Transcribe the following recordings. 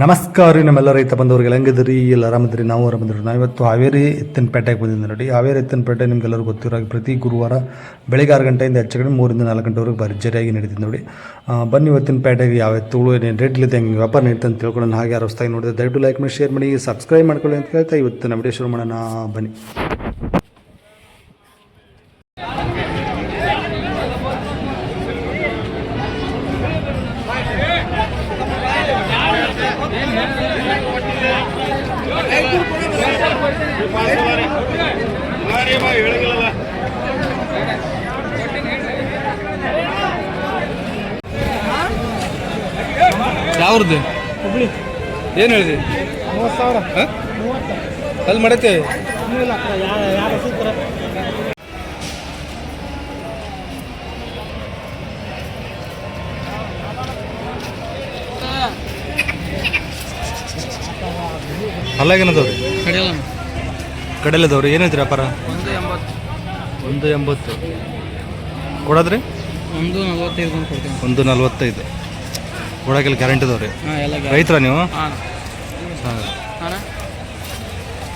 ನಮಸ್ಕಾರ ರೀ ನಮ್ಮೆಲ್ಲ ರೈತ ಬಂದವ್ರಿಗೆ ಹೆಂಗಿದ್ರಿ ಎಲ್ಲ ಆರಾಮದ್ರಿ ನಾವು ಆರಾಮದ್ರಿ ನಾವು ಇವತ್ತು ಹಾವೇರಿ ಎತ್ತಿನಪೇಟೆಗೆ ಬಂದಿದ್ದೆ ನೋಡಿ. ಹಾವೇರಿ ಎತ್ತಿನಪೇಟೆ ನಿಮ್ಗೆಲ್ಲರೂ ಗೊತ್ತಿರೋ ಹಾಗೆ ಪ್ರತಿ ಗುರುವಾರ ಬೆಳಿಗ್ಗೆ ಆರು ಗಂಟೆಯಿಂದ ಹೆಚ್ಚು ಕಡಿಮೆ ಮೂರಿಂದ ನಾಲ್ಕು ಗಂಟೆವರೆಗೆ ಭರ್ಜರಿಯಾಗಿ ನಡೀತಿದೆ ನೋಡಿ. ಬನ್ನಿ ಇವತ್ತಿನ ಪೇಟೆಗೆ ಯಾವ ಎತ್ತುಗಳು ಏನೇನು ರೇಟ್ಲಿದೆ ಹೆಂಗೆ ವ್ಯಾಪಾರ ನಡೀತೆ ಅಂತ ತಿಳ್ಕೊಳ್ಳೋಣ. ಹಾಗೆ ಯಾರು ಹೊಸ್ತಾಗಿ ನೋಡಿದ್ರೆ ದಯವಿಟ್ಟು ಲೈಕ್ ಮಾಡಿ ಶೇರ್ ಮಾಡಿ ಸಬ್ಸ್ಕ್ರೈಬ್ ಮಾಡ್ಕೊಳ್ಳಿ ಅಂತ ಹೇಳ್ತಾ ಇವತ್ತು ನಮ್ಮ ಶುರು ಮಾಡೋಣ. ಬನ್ನಿ. ಯಾವ್ರದ್ದು ಏನು ಹೇಳಿದೆ? ಮೂವತ್ತು ಸಾವಿರ. ಹಾಂ? ಅಲ್ಲಿ ಸಿಗ್ತಾರೆ ಅಲ್ಲಾಗೇನದವ್ರಿ ಕಡಿಯಲ್ಲ ಏನು ಹೇಳ್ತೀರಿ ವ್ಯಾಪಾರ? ಒಂದು ಎಂಬತ್ತು. ಒಂದು ಎಂಬತ್ತು. ಕೊಡೋದ್ರಿ? ಒಂದು ನಲ್ವತ್ತೈದು ಒಂದು ನಲ್ವತ್ತೈದು. ಕೊಡೋಕೆಲ್ಲ ಗ್ಯಾರಂಟಿ ಅದಾವ್ರಿ ಹಾಂ ಎಲ್ಲ ರೈತರ ನೀವು? ಹಾಂ.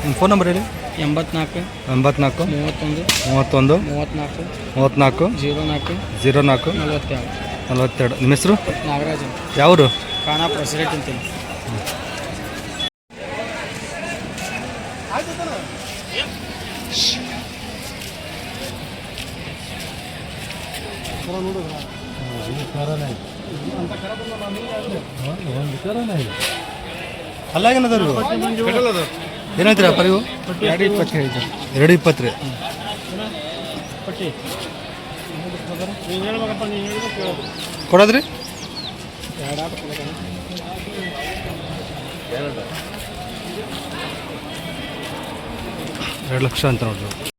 ನಿಮ್ಮ ಫೋನ್ ನಂಬರ್ ಹೇಳಿ? ಎಂಬತ್ನಾಲ್ಕು ಎಂಬತ್ನಾಲ್ಕು ಮೂವತ್ತೊಂದು ಮೂವತ್ತೊಂದು ಮೂವತ್ತ್ನಾಲ್ಕು ಮೂವತ್ತ್ನಾಲ್ಕು ಜೀರೋ ನಾಲ್ಕು ಜೀರೋ ನಾಲ್ಕು ನಲವತ್ತೆರಡು. ನಲವತ್ತೆರಡು. ನಿಮ್ಮ ಹೆಸರು? ನಾಗರಾಜ್ ಯಾವರು? ಖಾನಾ ಪ್ರೆಸಿಡೆಂಟ್ ಅಂತೀನಿ ಅಲ್ಲಾಗೇನದವ್ರು? ಏನೈತ್ರಿ ವ್ಯಾಪಾರ ಇವು ಎರಡು ಇಪ್ಪತ್ತೈದು ಎರಡು ಇಪ್ಪತ್ತು ರೀ. ಹೇಳಿದ್ರೆ ಕೊಡೋದ್ರಿ? ಎರಡು ಲಕ್ಷ ಅಂತ ನೋಡ್ರಿ.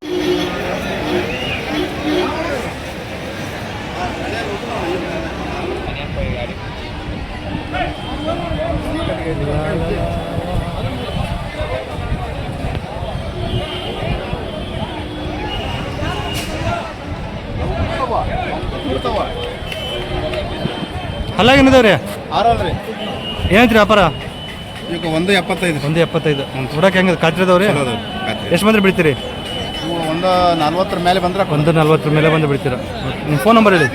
ಅಲ್ಲಾಗೇನದವ್ರಿ ಆರಲ್ರಿ. ಏನೈತ್ರಿ ವ್ಯಾಪಾರ? ಈಗ ಒಂದು ಎಪ್ಪತ್ತೈದು. ಒಂದು ಎಪ್ಪತ್ತೈದು. ಕೊಡಕ್ಕೆ ಹೆಂಗೆ ಖಾತ್ರಿದವ್ರಿ ಎಷ್ಟು ಬಂದ್ರೆ ಬಿಡ್ತೀರಿ? ಒಂದು ನಲ್ವತ್ತರ ಮೇಲೆ ಬಂದ್ರೆ ಒಂದು ನಲ್ವತ್ತರ ಮೇಲೆ ಬಂದು ಬಿಡ್ತೀರಾ? ನಿಮ್ಮ ಫೋನ್ ನಂಬರ್ ಹೇಳಿ.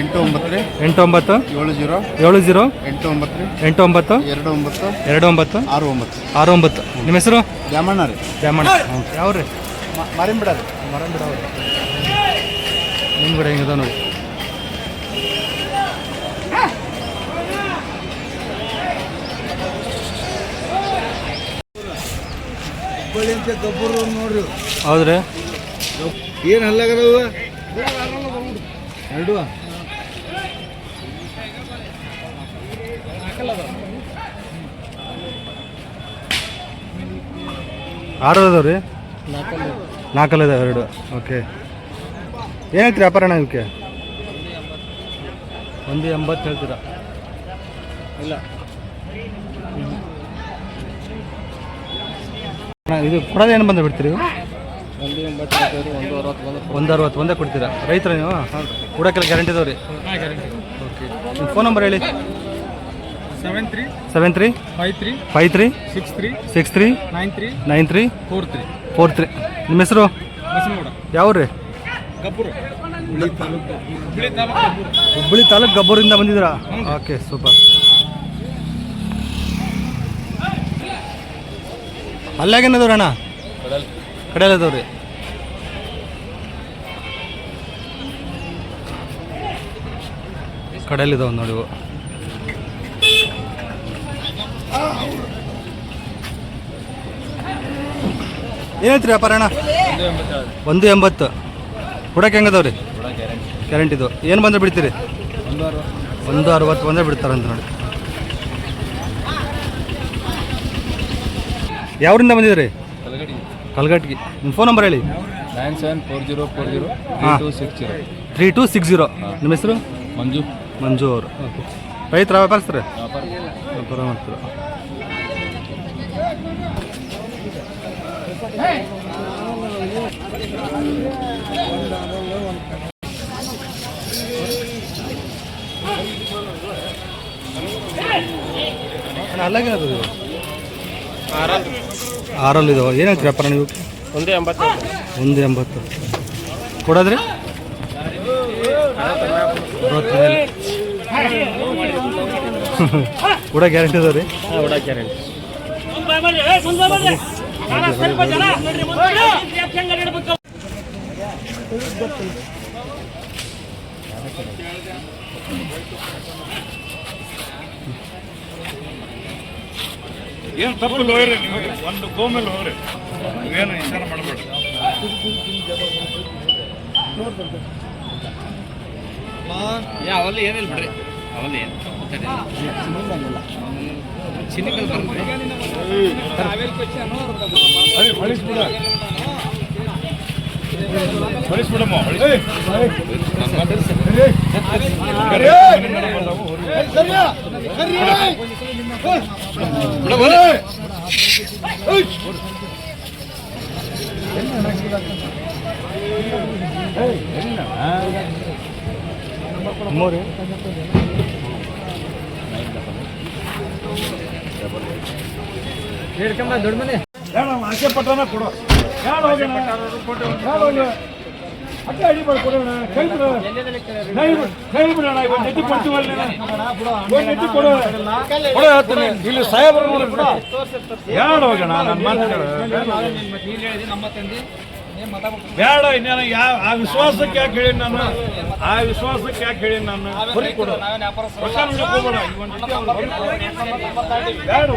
ಎಂಟು ಒಂಬತ್ತು ರೀ. ಎಂಟು ಒಂಬತ್ತು ಏಳು ಜೀರೋ. ಏಳು ಜೀರೋ. ಎಂಟು ಒಂಬತ್ತು ರೀ. ಎಂಟು ಒಂಬತ್ತು ಎರಡು ಒಂಬತ್ತು. ಎರಡು ಒಂಬತ್ತು. ಆರು ಒಂಬತ್ತು. ಆರು ಒಂಬತ್ತು. ನಿಮ್ಮ ಹೆಸರು? ದ್ಯಾಮಣ್ಣ ರೀ. ದ್ಯಾಮಣ್ಣ. ಯಾವ್ರಿ? ಮಾರಿನ ಬಿಡ ರೀ. ನಿಮ್ಮ ಕಡೆ ಹೆಂಗದ ನೋಡಿ ಹುಬ್ಬಳ್ಳಿ ಅಂತ ಗಬ್ಬರು ನೋಡ್ರಿ ಹೌದ್ರಿ? ಏನು ಹಲ್ಲಾಗದವ ಎರಡು. ಆರು ಅದಾವ್ರಿ ನಾಲ್ಕಲ್ಲ ಇದಾವೆ ಎರಡು. ಓಕೆ ಏನೈತಿ ವ್ಯಾಪಾರ ಅಣ್ಣ ಇದಕ್ಕೆ? ಒಂದು ಎಂಬತ್ತು ಹೇಳ್ತೀರಾ? ಇಲ್ಲ. ಇದು ಕೊಡೋದೇನು ಏನು ಬಂದು ಬಿಡ್ತೀರಿ? ಒಂದು ಅರವತ್ತು ಬಂದು ಒಂದು ಕೊಡ್ತೀರಾ? ರೈತರ ನೀವು? ಕೊಡೋಕ್ಕೆಲ್ಲ ಗ್ಯಾರಂಟಿ ಇದಾವ್ರಿ ಓಕೆ. ನಿಮ್ಮ ಫೋನ್ ನಂಬರ್ ಹೇಳಿ. Seven three seven three five three five three six three six three nine three nine three four three. Four three. ನಿಮ್ಮ ಹೆಸರು? ಯಾವ ಗಬ್ಬರು. ಹುಬ್ಬಳ್ಳಿ ತಾಲೂಕು ಗಬ್ಬೂರಿಂದ ಬಂದಿದ್ದೀರಾ? Okay super. ಅಲ್ಲಾಗೇನದವ್ರಿ ಅಣ್ಣ? ಕಡೆಯಲ್ಲದವ್ರಿ ಕಡೆಯಲ್ಲಿದಾವ ನೋಡಿ ಇವು. ಏನೈತ್ರಿ ವ್ಯಾಪಾರ ಅಣ್ಣ? ಒಂದು ಎಂಬತ್ತು. ಕೊಡಕ್ಕೆ ಹೆಂಗದವ್ರಿ? ಗ್ಯಾರಂಟಿದು. ಏನು ಬಂದ್ರೆ ಬಿಡ್ತೀರಿ? ಒಂದು ಅರವತ್ತು ಬಂದರೆ ಬಿಡ್ತಾರಂತ ನೋಡಿ. ಯಾವ್ರಿಂದ ಬಂದಿದ್ರಿ ಕಲ್ಗಟ್ಟಿಗೆ ನಿಮ್ಮ ಫೋನ್ ನಂಬರ್ ಹೇಳಿ. Nine seven four zero four zero. Two six zero. Three two six zero. ನಿಮ್ಮ ಹೆಸರು? ಮಂಜು. ಮಂಜು ಅವರು. ರೈತರ ಸರ್ ವ್ಯಾಪಾರ. ಮಾಡ್ತೀರ. ಅಲ್ಲಾಗೆ ಅದು ಆರಲ್ಲಿ ಇದಾವೆ. ಏನು ಹೇಳ್ತೀರಿ ನೀವು? ಒಂದು ಎಂಬತ್ತು. ಒಂದು ಎಂಬತ್ತು. ಕೊಡೋದ್ರಿ? ಕೂಡ ಗ್ಯಾರಂಟಿ ಅದ ರೀ? ಗ್ಯಾರಂಟಿ. ಏನು ತಪ್ಪು ಹೋಗ್ರಿ ನೀವು? ಒಂದು ಗೋಮೇಲೆ ಹೋಗ್ರಿ. ನೀವೇನು ವಿಚಾರ ಮಾಡಬೇಡಿ. ಅವಲ್ಲಿ ಏನಿಲ್ಲ ಬಿಡ್ರಿ. ಅವಲ್ಲಿ ಏನು? ಚಿನ್ನಿಕಲ್ ಬರ್ರಿ ಹೊಳಿಸ್ಬಿಡ. ಹೊಳಿಸ್ಬಿಡಮ್ಮ ಮೂರು ಬೇಡ ಆಸೆ ಆಕೆ ಕೊಡು ಕೊಡೋ ಹೋಗೋಣ ಬೇಡ ಹೋಗಿ ಅಡಿ ಇಲ್ಲಿ ಸಾಹೇಬರು ಹೋಗೋಣ ನನ್ನ. ಬೇಡ ಇನ್ನೇನು ಯಾವ ಆ ವಿಶ್ವಾಸಕ್ಕೆ ಯಾಕೆ ಹೇಳಿ ನಾನು ಆ ವಿಶ್ವಾಸಕ್ಕೆ ಯಾಕೆ ಹೇಳಿ ನಾನು ಬರಿ ಕೊಡು ಕೊಡು. ಬೇಡ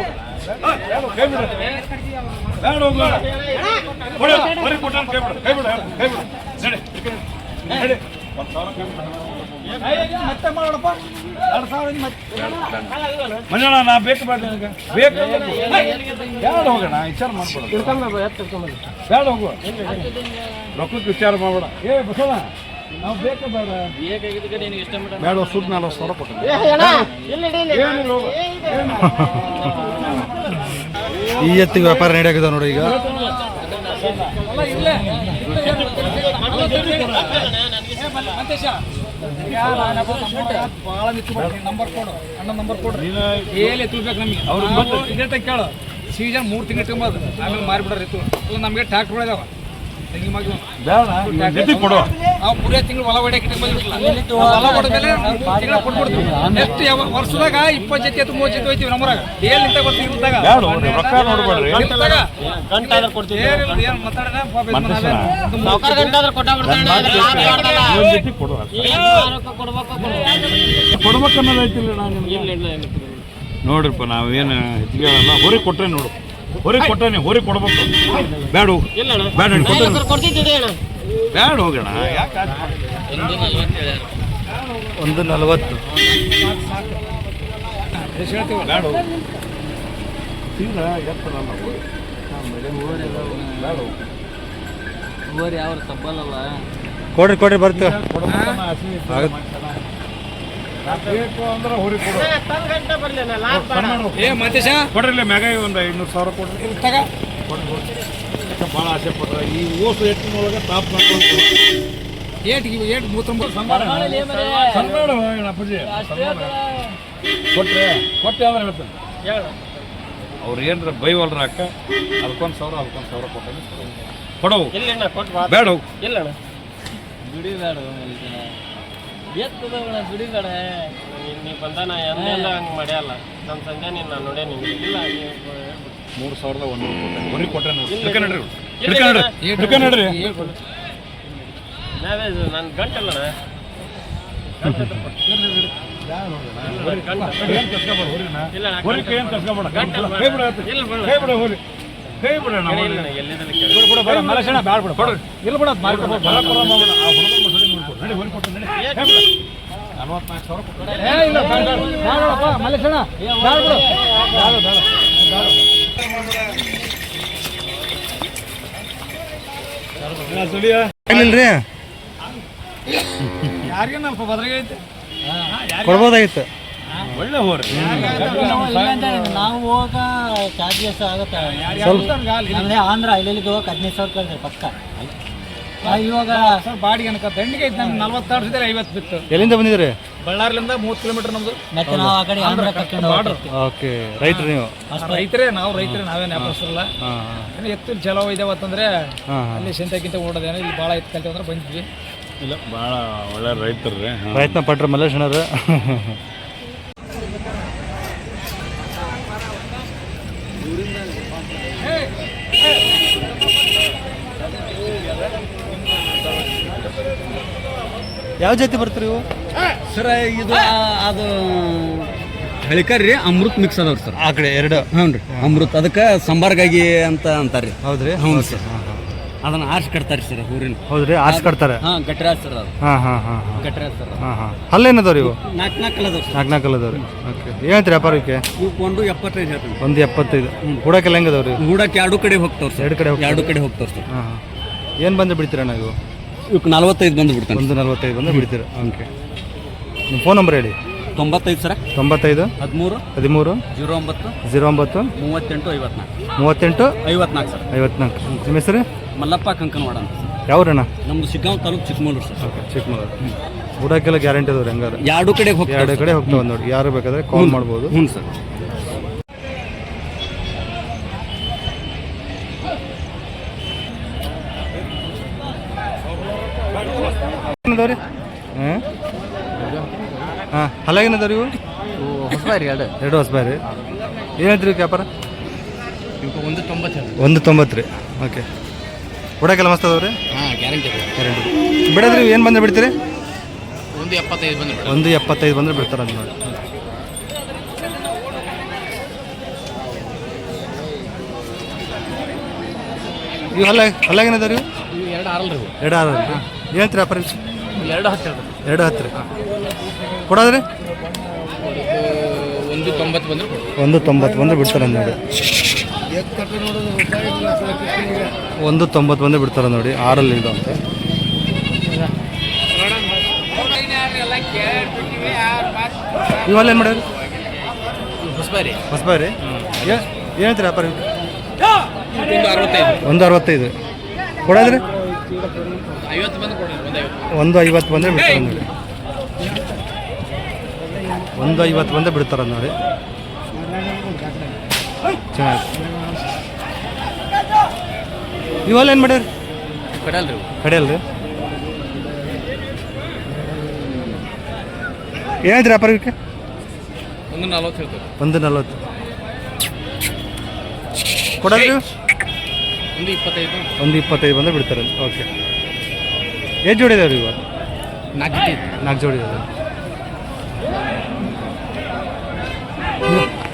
ಬೇಡ ಹೋಗು, ಕೈ ಕೊಟ್ಟಾನ ಕೈ ಬಿಡು, ಕೈ ಬಿಡು, ಕೈ ಬಿಡು. ನಡಿ, ಈ ಕಡೆ. ನಡಿ. ಒಂದ್ ಸಾವಿರ ಕೈ ಬಿಡು. ಮತ್ತೆ ಮಾಡೋಣಪ್ಪ ಎರಡು ಸಾವಿರ ಇನ್ನು ಮತ್ತೆ. ಮಂಜಣ್ಣ ನಾ ಬೇಕು ಬೇಡ ನಿನಗೆ ಬೇಕು ಬೇಡ ಹೋಗೋಣ ವಿಚಾರ ಬೇಡ ಹೋಗು. ರೊಕ್ಕಕ್ಕೆ ವಿಚಾರ ಮಾಡಬೇಡ. ಏ ಬಸವ ನಾವು ಬೇಕು ಬೇಡ. ಬೇಡ ಸುಟ್ಟು ನಾಲ್ಕು ಸಾವಿರ ಕೊಟ್ಟು ಈ ಎತ್ತಿಗೆ ವ್ಯಾಪಾರ ನಡೆಯಾಗಿದೆ ನೋಡಿ ಈಗ. ನಂಬರ್ ಕೊಡು ಅಣ್ಣ ನಂಬರ್ ಕೊಡಿ ಏಲೆ ನಮಗೆ ಅವ್ರು ಇದೇ ಕೇಳು. ಸೀಸನ್ ಮೂರು ತಿಂಗಳು ಇಟ್ಕೊಂಬೋದು ಆಮೇಲೆ ಮಾರಿಬಿಡ್ರಿ ಇತ್ತು. ನಮಗೆ ಟ್ಯಾಕ್ಟ್ರ್ ಕೊಡು. ನಾವು ಪುರೇ ತಿಂಗಳು ಹೊಲ ಹೊಡೆಯಕ್ಕೆ ಹೊಲ ತಿಂಗಳ ಕೊಟ್ಬಿಡ್ತೀವಿ ನೆಕ್ಸ್ಟ್ ಯಾವ ವರ್ಷದಾಗ ಇಪ್ಪತ್ತು ಜೊತೆ ಅಥವಾ ಮೂವತ್ತು ಜೊತೆ ಹೋಯ್ತೀವಿ ನಮ್ಮರಾಗ. ಏನ್ ನಿಂತ ಬರ್ತೀವಿ ಏನಿಲ್ಲ ಏನು ಮಾತಾಡೋಣ ಕೊಡು ಕೊಡ್ಬೇಕು ಅನ್ನೋದೈತಿಲ್ಲ ನಾನು ನಿಮ್ಗೆ. ನೋಡ್ರಿಪ್ಪ ನಾವೇನು ಹೆಚ್ಚಿಗೆ ಹೊರಗೆ ಹೊರಿ ಕೊಟ್ರೆ ನೋಡು. ಹೊರಿ ಕೊಟ್ಟನೆ ಹೊರಗೆ ಕೊಡ್ಬೇಕು. ಬೇಡ ಹೋಗು. ಬೇಡ ಬೇಡ ಹೋಗೋಣ ಯಾಕೆ ಒಂದು ನಲವತ್ತು. ಹೇಳ್ತೀವಿ ಬೇಡ ಹೋಗು. ಹೋರಿ. ಬೇಡ ಹೋಗು. ಕೊಡ್ರಿ ಕೊಡ್ರಿ ಬರ್ತೀವಿ ಕೊಡ್ಬೇಕನ್ನೋ ಆಸೆ ಐತೆ. ಆಗತ್ತೆ. ಬೇಕು ಅಂದ್ರೆ ಹೊರಿ ಕೊಡು. ಏ ಮತೇಶ ಕೊಡ್ರಿ ಇಲ್ಲೇ ಮ್ಯಾಗ ಒಂದು ಐನೂರು ಸಾವಿರ ಕೊಡ್ರಿ. ತಗ. ಭಾಳ ಆಸೆ ಪಡ್ರ ಈ ಓಸು ಎತ್ತಿನೊಳಗೆ ತಾಪ್ ಮಾಡ್ಕೊಂಡು ಏಟ್ ಏಟ್ ಅಪ್ಪಾಜಿ. ಕೊಟ್ರೆ ಕೊಟ್ಟೆ ಅಂದ್ರೆ ಹೇಳ್ತಾನೆ. ಅವ್ರು ಏನ್ರ ಬೈವಲ್ರ ಅಕ್ಕ ಅದಕ್ಕೊಂದು ಸಾವಿರ ಅದಕ್ಕೊಂದು ಸಾವಿರ ಕೊಟ್ಟು ಕೊಡವು ಬೇಡ ಬಿಡಿ ದುಡಿಬೇಡ ಎತ್ತದವಣ ದುಡಿಬೇಡ ನೀ ಬಂದಾನ ಎಲ್ಲ ಹಂಗೆ ಮಾಡ್ಯಲ್ಲ ನಮ್ಮ ಸಂಜೆ ನೀನು ನಾನು ನೋಡೇ ನಿಮ್ಗೆ ಇಲ್ಲ ಮೂರು ಸಾವಿರದ ಒಂದು ಕೊಟ್ಟೆ ಹಿಡ್ಕ ನಡ್ರಿ ಹಿಡ್ಕ ನಡ್ರಿ ಹಿಡ್ಕ ನಡ್ರಿ ನಾವೇ ನನ್ನ ಗಂಟಲ್ಲ ಹೊರಿನ ಇಲ್ಲ ಬಿಡ ಆಯ್ತು. ಇಲ್ಲ ಬಿಡು. ಕೈ ಬಿಡ ಏನಿಲ್ರಿ? ಬದ್ರಾಗೈತೆ ಕೊಡ್ಬೋದಾಗಿತ್ತು. ಒಳ್ಳೆ ಹೋರಿ. ನಾವು ಹೋಗ ಚಾರ್ಜಸ್ ಆಗುತ್ತೆ? ಅಂದ್ರೆ ಆಂಧ್ರ ಇಲ್ಲಿ ಹೋಗಕ್ಕೆ ಹದಿನೈದು ಸಾವಿರ ಕಳ್ತಾರೆ ಪಕ್ಕ. ಇವಾಗ ಸರ್ ಬಾಡಿಗೆ ಅನ್ಕ ದಂಡಿಗೆ ಐತೆ ನಮ್ಗೆ ನಲ್ವತ್ತಾರು ವರ್ಷದಲ್ಲಿ ಐವತ್ತು ಬಿತ್ತು. ಎಲ್ಲಿಂದ ಬಂದಿದ್ರಿ ಬಳ್ಳಾರಿಲಿಂದ ಮೂವತ್ತು ಕಿಲೋಮೀಟರ್ ನಮ್ದು. ಮತ್ತೆ ನಾವು ಆ ಕಡೆ ಆಂಧ್ರ ಕರ್ಕೊಂಡು ಬಾರ್ಡರ್. ಓಕೆ ರೈತರು ನೀವು? ರೈತರೇ ನಾವು ರೈತರೇ ನಾವೇನು ವ್ಯಾಪಾರಸ್ಥರಲ್ಲ ಹಾಂ ಏನು ಎತ್ತು ಚಲೋ ಇದಾವೆ ಅಂತಂದ್ರೆ ಹಾಂ ಹಾಂ. ಅಲ್ಲಿ ಸೆಂಟಕ್ಕಿಂತ ಓಡೋದೇನೋ ಇಲ್ಲಿ ಭಾಳ ಎತ್ತು ಕಲ್ತೀವಿ ಅಂದ್ರೆ ಬಂದಿದ್ವಿ ಇಲ್ಲ ಭಾಳ ಒಳ್ಳೆ ರೈತರು ರೀ. ಪ್ರಯತ್ನ ಪಟ್ರೆ ಮಲ್ಲೇಶನರು ಯಾವ ಜಾತಿ ಬರ್ತೀರಿ ಇವು? ಸರ್ ಇದು ಆ- ಅದು ಹೇಳಿಕಾರ್ರಿ ರೀ ಅಮೃತ್ ಮಿಕ್ಸ್ ಅದಾವ್ರಿ ಸರ್. ಆ ಕಡೆ ಎರಡು? ಹ್ಞೂ ರೀ. ಅಮೃತ್ ಅದಕ್ಕೆ ಸಂಬಾರ್ಗಾಗಿ ಅಂತ ಅಂತಾರ್ರಿ. ಹೌದ್ರಿ? ಹ್ಞೂ ಸರ್. ಅದನ್ನ ಆರ್ಸ್ ಕಟ್ತಾರೆ ಸರ್ ಊರಿನ. ಹೌದ್ರಿ? ಆರ್ಸ್ ಕಟ್ತಾರೆ? ಹಾಂ ಗಟ್ರಾಜ್ ಸರ್ ಅದು. ಹಾಂ ಹಾಂ ಹಾಂ ಹಾಂ. ಗಟ್ರಾಜ್ ಸರ್ ಹಾಂ ಹಾಂ. ಅಲ್ಲೇನದವ್ರಿ ಇವು? ನಾಲ್ಕು ನಾಲ್ಕು ಸರ್. ನಾಲ್ಕು ನಾಲ್ಕು ಅಲ್ಲದವ್ರಿ ಓಕೆ. ರೀ ವ್ಯಾಪಾರಕ್ಕೆ? ಇವು ಒಂದು ಎಪ್ಪತ್ತೈದು ಹೇಳ್ತೀನಿ. ಒಂದು ಎಪ್ಪತ್ತೈದು. ಕೂಡಕ್ಕೆಲ್ಲ ಹೆಂಗದವ್ರಿ? ಗೂಡಕ್ಕೆ ಎರಡು ಕಡೆ ಹೋಗ್ತಾವ್ರಿ ಸರ್. ಎರಡು ಕಡೆ ಹೋಗ್ತಾವ್ರಿ. ಎರಡು ಕಡೆ ಹೋಗ್ತಾವ್ರಿ ಸರ್. ಹಾಂ ಹಾಂ. ಏನು ಬಂದು ಬಿಡ್ತೀರಣ್ಣ ಇವು? ಇವಕ್ಕೆ ನಲ್ವತ್ತೈದು ಬಂದು ಬಿಡ್ತಾನೆ. ಒಂದು ನಲ್ವತ್ತೈದು ಬಂದು ಬಿಡ್ತೀರ? ಓಕೆ. ನಿಮ್ಮ ಫೋನ್ ನಂಬರ್ ಹೇಳಿ. ತೊಂಬತ್ತೈದು ಸರ? ತೊಂಬತ್ತೈದು ಹದಿಮೂರು ಹದಿಮೂರು ಜೀರೋ ಒಂಬತ್ತು ಜೀರೋ ಒಂಬತ್ತು ಮೂವತ್ತೆಂಟು ಐವತ್ನಾಲ್ಕು. ಮೂವತ್ತೆಂಟು ಐವತ್ನಾಲ್ಕು ಸರ್. ಐವತ್ನಾಲ್ಕು. ನಿಮ್ಮ ಹೆಸರು? ಮಲ್ಲಪ್ಪ ಕಂಕನವಾಡ ಅಂತ ಯಾವ್ರಣ್ಣ? ನಮ್ದು ಶಿಗ್ಗಾಂವ್ ತಾಲೂಕು ಚಿಕ್ಕಮಗಳೂರು ಸರ್. ಓಕೆ ಚಿಕ್ಕಮಗಳೂರು. ಬುಡಕ್ಕೆಲ್ಲ ಗ್ಯಾರಂಟಿ ಅದಾವ್ರಿ ಹಂಗಾರೆ ಎರಡು ಕಡೆ ಹೋಗಿ ಎರಡು ಕಡೆ ಹೋಗ್ತಾವೆ ನೋಡಿ. ಯಾರು ಬೇಕಾದ್ರೆ ಕಾಲ್ ಮಾಡ್ಬೋದು. ಹ್ಞೂ ಸರ್. ಏನದವ್ರಿ ಹಾಂ ಹಾಂ ಹಲ ಏನದವ್ರಿ ಇವು? ಹೊಸಬಾರಿ ಎರಡು. ಎರಡು ಹೊಸಬಾರಿ. ಬಾರಿ ರೀ ವ್ಯಾಪಾರ? ಒಂದು ತೊಂಬತ್ತು ಒಂದು ತೊಂಬತ್ತು ರೀ. ಓಕೆ. ಬುಡಕ್ಕೆಲ್ಲ ಮಸ್ತ್ ಅದಾವ್ರಿ? ಹಾಂ ಗ್ಯಾರಂಟಿ ಗ್ಯಾರಂಟಿ ಬಿಡೋದ್ರಿ ಏನು ಬಂದ್ರೆ ಬಿಡ್ತೀರಿ? ಒಂದು ಎಪ್ಪತ್ತೈದು ಬಂದ್ರೆ ಒಂದು ಎಪ್ಪತ್ತೈದು ಬಂದ್ರೆ ಬಿಡ್ತಾರೆ ಅಂತ ನೋಡಿ. ಇವು ಹಲ್ಲ ಹಲ್ಲಾಗೇನದ ರೀ ಎರಡು ಆರಲ್ಲ ರೀ ಎರಡು ಆರಲ್ಲ ಏನಂತೀರಿ ವ್ಯಾಪಾರ ಎರಡು ಹತ್ತು ಎರಡು ಹತ್ತು ರೀ ಕೊಡೋದ್ರಿ? ಒಂದು ತೊಂಬತ್ತು ಬಂದ್ರೆ ಒಂದು ತೊಂಬತ್ತು ಬಂದ್ರೆ ಬಿಡ್ತಾರೆ ನೋಡಿ. ಒಂದು ತೊಂಬತ್ತು ಬಂದ್ರೆ ಬಿಡ್ತಾರೆ ನೋಡಿ ಆರಲ್ಲಿ ಇದು ಅಂತ. ಇವೆಲ್ಲ ಏನು ಮಾಡ್ರಿ ಹೊಸಬಾರಿ. ಹೊಸಬಾರಿ? ಏನಂತೀರಿ ವ್ಯಾಪಾರ? ಒಂದು ಅರವತ್ತೈದು. ಒಂದು ಅರವತ್ತೈದು. ಕೊಡೋದ್ರಿ? ಒಂದು ಐವತ್ತು. ಬಂದರೆ ಬಿಡ್ತಾರೆ ನೋಡಿ ಒಂದು ಐವತ್ತು ಬಂದರೆ ಬಿಡ್ತಾರೆ ನೋಡಿ. ಚೆನ್ನಾಗಿ ಇವೆಲ್ಲ ಏನು ಮಾಡ್ಯಾರ ಕೊಡಲ್ಲ ರೀ ಕಡೆಯಲ್ರಿ. ಏನಾಯ್ತು ವ್ಯಾಪಾರ ಇವಕ್ಕೆ ಒಂದು ನಲ್ವತ್ತು ಒಂದು ನಲ್ವತ್ತು. ಕೊಡೋದ್ರಿ ಒಂದು ಇಪ್ಪತ್ತೈದು ಒಂದು ಇಪ್ಪತ್ತೈದು ಬಂದರೆ ಬಿಡ್ತಾರೆ. ಓಕೆ ಎಷ್ಟು ಜೋಡಿ ಇದಾವೆ ಇವಾಗ? ನಾಲ್ಕು ಜೊತೆ ನಾಲ್ಕು ಜೋಡಿ ಇದಾವೆ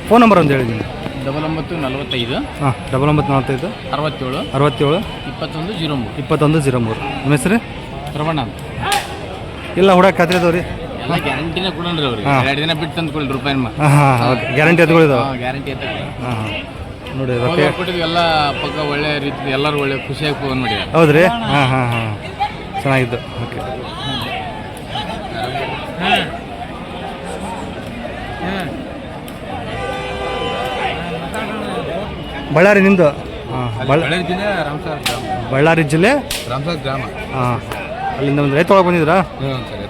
ಫೋನ್ ನಂಬರ್ ಒಂದು ಹೇಳಿ ನೀವು ಡಬಲ್ ಒಂಬತ್ತು ನಲವತ್ತೈದು. ಹಾಂ ಡಬಲ್ ಒಂಬತ್ತು ನಲವತ್ತೈದು. ಅರವತ್ತೇಳು. ಅರವತ್ತೇಳು. ಇಪ್ಪತ್ತೊಂದು ಜೀರೋ ಮೂರು. ಇಪ್ಪತ್ತೊಂದು ಜೀರೋ ಮೂರು. ನಿಮ್ಮ ಹೆಸರು? ರಮಣ ಅಂತ. ಇಲ್ಲ ಹುಡಕ್ ಖಾತ್ರಿ ಅದಾವ್ರಿ ಎಲ್ಲ ಗ್ಯಾರಂಟಿನೇ ಕೊಡೋಣ್ರಿ ಅವ್ರಿಗೆ. ಎರಡು ದಿನ ಬಿಟ್ಟು ತಂದು ಕೊಡ್ರಿ ರೂಪಾಯಿ ಹಾಂ ಹಾಂ ಓಕೆ ಗ್ಯಾರಂಟಿ ಅದು ಗ್ಯಾರಂಟಿ ಅದು ಹಾಂ ಹಾಂ. ನೋಡಿ ರೊಕ್ಕ ಕೊಟ್ಟಿದ್ವಿ ಎಲ್ಲ ಪಕ್ಕ ಒಳ್ಳೆ ರೀತಿ ಎಲ್ಲರೂ ಒಳ್ಳೆ ಖುಷಿಯಾಗಿ ಫೋನ್ ಮಾಡಿ ಹೌದ್ರಿ? ಹಾಂ ಹಾಂ ಹಾಂ ಚೆನ್ನಾಗಿದ್ದು. ಓಕೆ. ಬಳ್ಳಾರಿ ನಿಮ್ಮದು ಹಾಂ ಬಳ್ಳ ಜಿಲ್ಲೆ ರಾಮಸಾರ್ ಗ್ರಾಮ. ಬಳ್ಳಾರಿ ಜಿಲ್ಲೆ? ರಾಮಸಾರ್ ಗ್ರಾಮ. ಹಾಂ. ಅಲ್ಲಿಂದ ಒಂದು ರೈತ ಒಳಗೆ ಬಂದಿದ್ರಾ ಹ್ಞೂ ಸರ್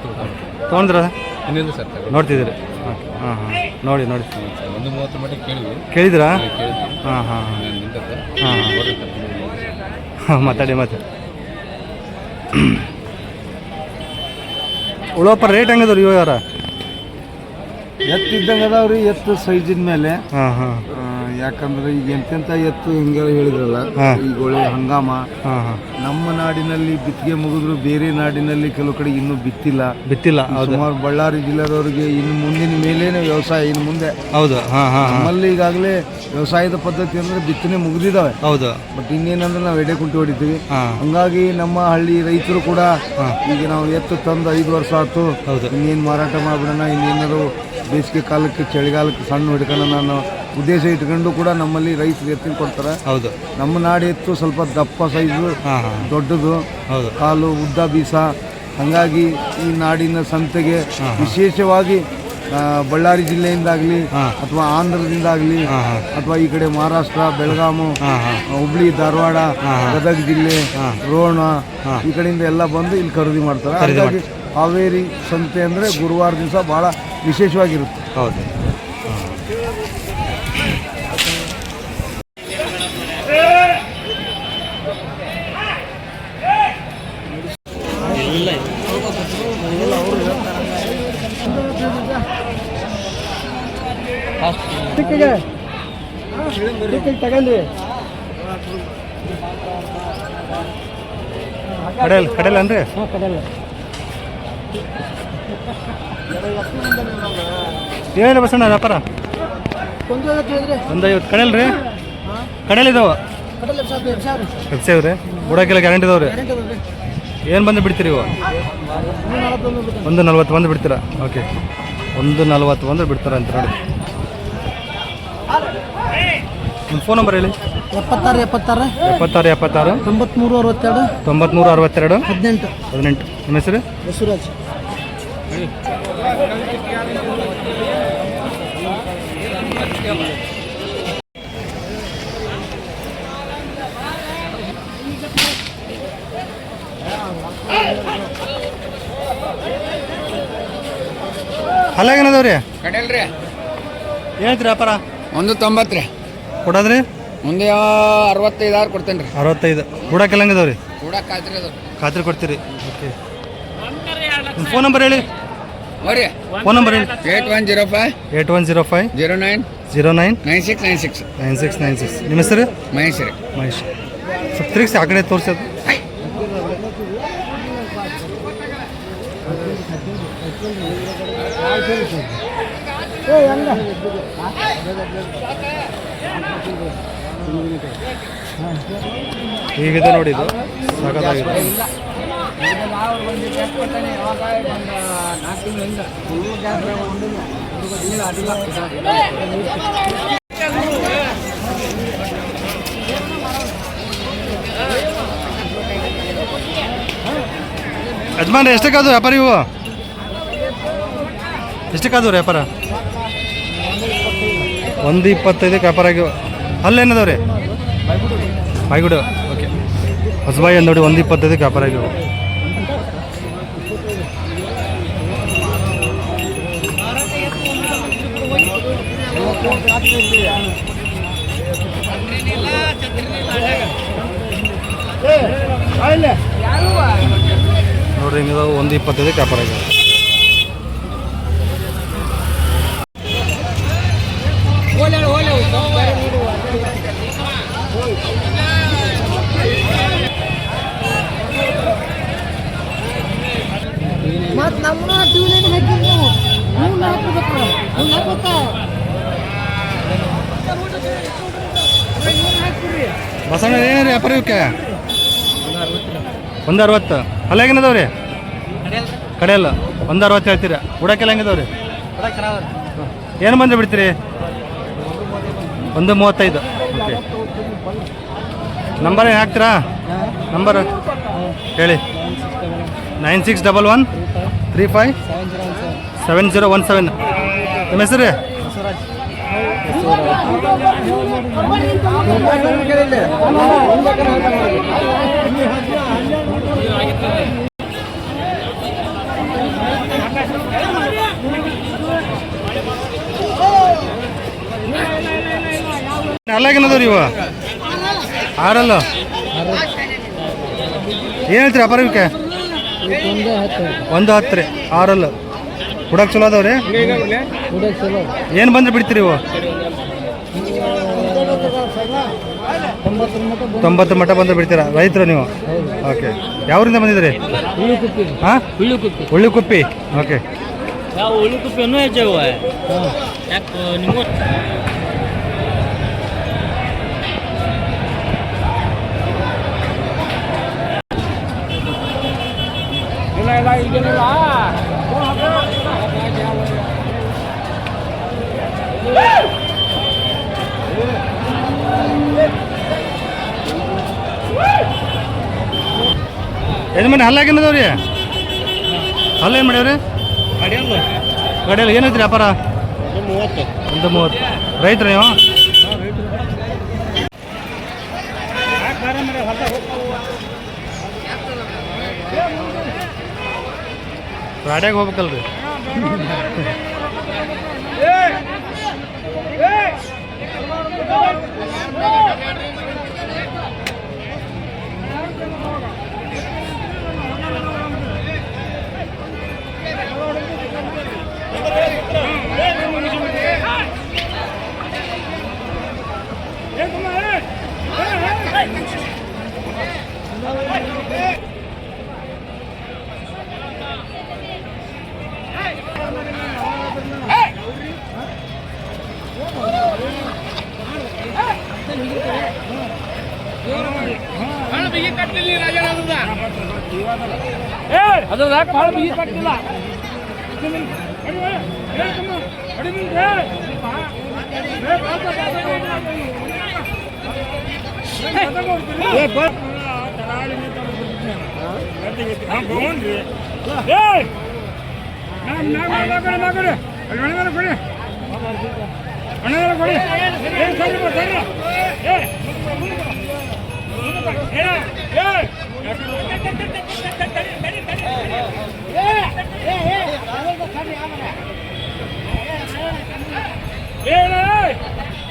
ತೊಗೊಂಡ್ರ? ಇನ್ನಿಲ್ಲ ಸರ್ ನೋಡ್ತಿದ್ದೀರಿ. ಹಾಂ ಹಾಂ ಹಾಂ ನೋಡಿ ನೋಡಿ. ಒಂದು ಮೂವತ್ತು ಮಟ್ಟಿಗೆ ಕೇಳಿದ್ವಿ. ಕೇಳಿದ್ರಾ? ಹಾಂ ಹಾಂ ಹಾಂ. ಮಾತಾಡಿ ಮತ್ತೆ ಉಳೋಪ ರೇಟ್ ಹೆಂಗದವ್ರಿ ಇವಾಗ? ಎತ್ತಿದ್ದಂಗೆ ಅದಾವ್ರಿ ಎತ್ತು ಸೈಜಿನ ಮೇಲೆ ಹಾಂ ಹಾಂ. ಯಾಕಂದ್ರೆ ಈಗ ಎಂತೆಂತ ಎತ್ತು ಹಿಂಗೆಲ್ಲ ಹೇಳಿದ್ರಲ್ಲ. ಈಗ ಒಳ್ಳೆ ಹಂಗಾಮ. ನಮ್ಮ ನಾಡಿನಲ್ಲಿ ಬಿತ್ತಿಗೆ ಮುಗಿದ್ರು ಬೇರೆ ನಾಡಿನಲ್ಲಿ ಕೆಲವು ಕಡೆ ಇನ್ನೂ ಬಿತ್ತಿಲ್ಲ. ಬಿತ್ತಿಲ್ಲ ಸುಮಾರು ಬಳ್ಳಾರಿ ಜಿಲ್ಲೆದವರಿಗೆ ಇನ್ನು ಮುಂದಿನ ಮೇಲೇನೆ ವ್ಯವಸಾಯ ಇನ್ನು ಮುಂದೆ. ಹೌದು ನಮ್ಮಲ್ಲಿ ಈಗಾಗಲೇ ವ್ಯವಸಾಯದ ಪದ್ಧತಿ ಅಂದ್ರೆ ಬಿತ್ತನೆ ಮುಗಿದಿದಾವೆ ಹೌದು. ಬಟ್ ಇನ್ನೇನಂದ್ರೆ ನಾವು ಎಡೆ ಕುಂಟಿ ಹೊಡಿತೀವಿ ಹಂಗಾಗಿ ನಮ್ಮ ಹಳ್ಳಿ ರೈತರು ಕೂಡ ಈಗ ನಾವು ಎತ್ತು ತಂದು ಐದು ವರ್ಷ ಆಯ್ತು. ಇನ್ನೇನು ಮಾರಾಟ ಮಾಡ್ಬಿಡೋಣ ಇನ್ನೇನಾದ್ರು ಬೇಸಿಗೆ ಕಾಲಕ್ಕೆ ಚಳಿಗಾಲಕ್ಕೆ ಸಣ್ಣ ಹಿಡ್ಕೊಂಡು ನಾನು. ಉದ್ದೇಶ ಇಟ್ಕೊಂಡು ಕೂಡ ನಮ್ಮಲ್ಲಿ ರೈತರು ಎತ್ತಿನ ಕೊಡ್ತಾರೆ. ಹೌದು. ನಮ್ಮ ನಾಡು ಎತ್ತು ಸ್ವಲ್ಪ ದಪ್ಪ ಸೈಜು ದೊಡ್ಡದು. ಕಾಲು ಉದ್ದ ಬೀಸ. ಹಾಗಾಗಿ ಈ ನಾಡಿನ ಸಂತೆಗೆ ವಿಶೇಷವಾಗಿ ಬಳ್ಳಾರಿ ಜಿಲ್ಲೆಯಿಂದಾಗಲಿ. ಅಥವಾ ಆಂಧ್ರದಿಂದಾಗಲಿ. ಅಥವಾ ಈ ಕಡೆ ಮಹಾರಾಷ್ಟ್ರ ಬೆಳಗಾಮು. ಹುಬ್ಳಿ ಧಾರವಾಡ ಗದಗ ಜಿಲ್ಲೆ ರೋಣ ಈ ಕಡೆಯಿಂದ ಎಲ್ಲ ಬಂದು ಇಲ್ಲಿ ಖರೀದಿ ಮಾಡ್ತಾರೆ. ಹಾಗಾಗಿ ಹಾವೇರಿ ಸಂತೆ ಅಂದರೆ ಗುರುವಾರ ದಿವಸ ಭಾಳ ವಿಶೇಷವಾಗಿರುತ್ತೆ. ಹೌದು. ಕಡೆಯಲ್ಲ ಅಂದ್ರೆ? ಕಡಲ್. ಏನಿಲ್ಲ ಬಸಣ್ಣ ವ್ಯಾಪಾರ? ಒಂದು ಐವತ್ತು ಕಡಲ್ ರೀ? ಕಡಲ್ ಇದಾವ? ಎಫ್ಸಿ ಅವ್ರಿ ಬುಡಕ್ಕೆಲ್ಲ ಗ್ಯಾರಂಟಿ ಇದಾವ್ರಿ ಏನು ಬಂದು ಬಿಡ್ತೀರಿ ಇವು? ಒಂದು ನಲ್ವತ್ತು ಬಂದು ಬಿಡ್ತೀರಾ? ಓಕೆ. ಒಂದು ನಲ್ವತ್ತು ಬಂದು ಬಿಡ್ತಾರ ಅಂತ ನೋಡಿ. ನಿಮ್ಮ ಫೋನ್ ನಂಬರ್ ಹೇಳಿ? ಎಪ್ಪತ್ತಾರು ಎಪ್ಪತ್ತಾರು. ಎಪ್ಪತ್ತಾರು ಎಪ್ಪತ್ತಾರು. ತೊಂಬತ್ಮೂರು ಅರವತ್ತೆರಡು. ತೊಂಬತ್ಮೂರು ಅರವತ್ತೆರಡು. ಹದಿನೆಂಟು. ಹದಿನೆಂಟು. ನಿಮ್ಮ ಹೆಸರು? ಬಸವರಾಜ್. ಏನದವ್ರಿ ಕಡೆಯಲ್ರಿ. ಏನೈತ್ರಿ ವ್ಯಾಪಾರ? ಒಂದು ತೊಂಬತ್ತು ರೀ. ಕೊಡೋದ್ರಿ? ಮುಂದೆ ಅರವತ್ತೈದು ಆರು ಕೊಡ್ತೇನೆ ರೀ. ಅರವತ್ತೈದು. ಕೂಡಕ್ಕೆ ಹೆಂಗಿದಾವ್ರಿ ಕೂಡ ಖಾತ್ರಿ ಅದು ಖಾತ್ರಿ ಕೊಡ್ತೀರಿ. ಓಕೆ. ನಿಮ್ಮ ಫೋನ್ ನಂಬರ್ ಹೇಳಿ. ಬರ್ರಿ. ಫೋನ್ ನಂಬರ್ ಹೇಳಿ. Eight one zero five. Eight one zero five. Zero nine. Zero nine. Nine six nine six. Nine six nine six. ನಿಮ್ಮ ಹೆಸರು? ಮಹೇಶ್ ರೀ ಮಹೇಶ್. ಸ್ವಲ್ಪ ತಿರುಗಿಸಿ ಆ ಕಡೆ ತೋರಿಸೋದು ಅದು. ಹೀಗಿದೆ ನೋಡಿ ಇದು. ಸಾಕಾಗಿದೆ ಯಜಮಾನ್ರೆ ವ್ಯಾಪಾರಿ ವ್ಯಾಪಾರ ಇವು? ಎಷ್ಟಕ್ಕಾದ್ರು ವ್ಯಾಪಾರ? ಒಂದು ಇಪ್ಪತ್ತೈದಕ್ಕೆ ವ್ಯಾಪಾರ ಆಗಿ ಅಲ್ಲೇನದವ ರೀ ಬಾಯ್ಗುಡು. ಓಕೆ. ಹೊಸಬಾಯಿ ಅಂದ್ ನೋಡಿ ಒಂದು ಇಪ್ಪತ್ತೈದಕ್ಕೆ ವ್ಯಾಪಾರ ಆಗಿ ನೋಡ್ರಿ ಹಿಂಗಿದಾವ ಒಂದು ಇಪ್ಪತ್ತೈದಕ್ಕೆ ವ್ಯಾಪಾರ ಆಗಿವ ಹಾಕ್ಬೇಕು ಏನು ರೀ ಇವಕ್ಕೆ ಒಂದು ಅರವತ್ತು ಅಲ್ಲ ಹೆಂಗಿದಾವ ರೀ ಕಡೆಯಲ್ಲ. ಒಂದು ಅರವತ್ತು ಹೇಳ್ತೀರಾ? ಉಡಕ್ಕೆಲ್ಲ ಹೆಂಗಿದಾವ ರೀ ಏನು ಬಂದು ಬಿಡ್ತೀರಿ? ಒಂದು ಮೂವತ್ತೈದು. ಓಕೆ. ನಂಬರ್ ಏನು ಹಾಕ್ತೀರಾ? ನಂಬರ್ ಹೇಳಿ. Nine six double one three five seven zero one seven. ನಿಮ್ಮ ಹೆಸರು? ಅಲ್ಲಾಗೇನದವ್ರಿ ಇವ ಆರಲ್ಲ? ಏನು ಹೇಳ್ತೀರಿ ವ್ಯಾಪಾರ ಇವಕ್ಕೆ ಒಂದು ಹತ್ತು ರೀ. ಆರಲ್ಲ. ಹುಡಕ್ ಚಲೋ ಅದಾವ್ರಿ ಏನು ಬಂದ್ರೆ ಬಿಡ್ತೀರಿ ಇವು? ತೊಂಬತ್ತು ಮಠ ಬಂದ್ರೆ ಬಿಡ್ತೀರಾ? ರೈತರು ನೀವು? ಓಕೆ. ಯಾವರಿಂದ ಬಂದಿದ್ರಿ? ಹಾಂ. ಉಳ್ಳಿಕುಪ್ಪಿ ಓಕೆ ಇಲ್ಲ ಇಲ್ಲ ಯಾಕೆ ಯಜಮಾನಿ ಹಲ್ಲಾಗೇನದವ್ರಿ ಹಲ್ಲ ಏನು ಮಾಡ್ಯಾವ್ರಿ? ಗಾಡಿಯಲ್ಲಿ. ಏನೈತ್ರಿ ವ್ಯಾಪಾರ? ಮೂವತ್ತು. ಒಂದು ಮೂವತ್ತು. ರೈತರ ನೀವು? ಗಾಡ್ಯಾಗ ಹೋಗ್ಬೇಕಲ್ರಿ. ಅದ್ರದಾಗ ಭಾಳ ಬೀಜ ಆಗ್ತಿಲ್ಲ ಕೊಡಿ ಕೊಡಿ. Yeah, yeah, yeah.